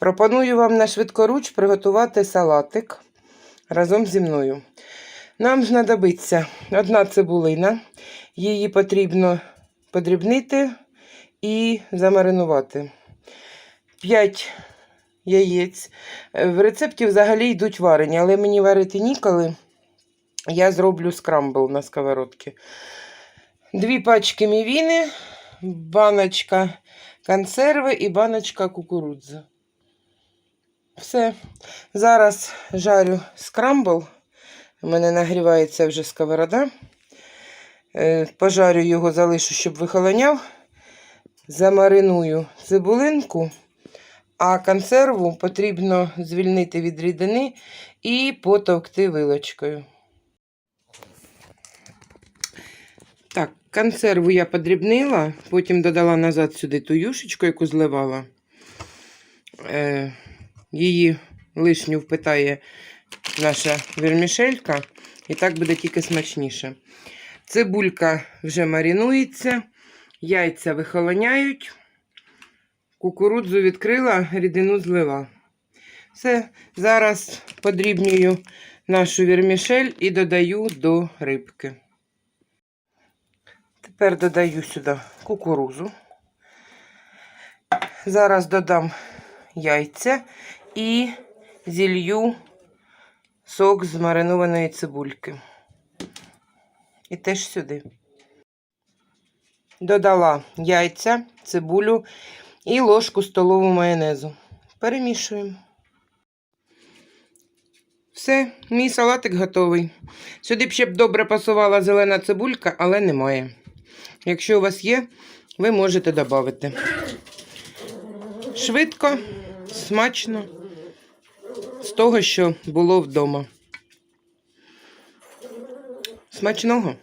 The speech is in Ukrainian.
Пропоную вам на швидкоруч приготувати салатик разом зі мною. Нам знадобиться одна цибулина, її потрібно подрібнити і замаринувати. 5 яєць. Е, В рецепті взагалі йдуть варені, але мені варити ніколи. Я зроблю скрамбл на сковородці. Дві пачки мівіни, баночка консерви і баночка кукурудзи. Все. Зараз жарю скрамбл. У мене нагрівається вже сковорода. Е, Пожарю його, залишу, щоб вихолоняв. Замариную цибулинку, а консерву потрібно звільнити від рідини і потовкти вилочкою. Так, консерву я подрібнила, потім додала назад сюди ту юшечку, яку зливала. Е, її лишню впитає наша вермішелька, і так буде тільки смачніше. Цибулька вже марінується, яйця вихолоняють, кукурудзу відкрила, рідину злила. Все, зараз подрібнюю нашу вермішель і додаю до рибки. Тепер додаю сюди кукурузу. Зараз додам яйця і зілью сок з маринованої цибульки. І теж сюди. Додала яйця, цибулю і ложку столову майонезу. Перемішуємо. Все, мій салатик готовий. Сюди б ще б добре пасувала зелена цибулька, але немає. Якщо у вас є, ви можете додати. Швидко, смачно, того, що було вдома. Смачного!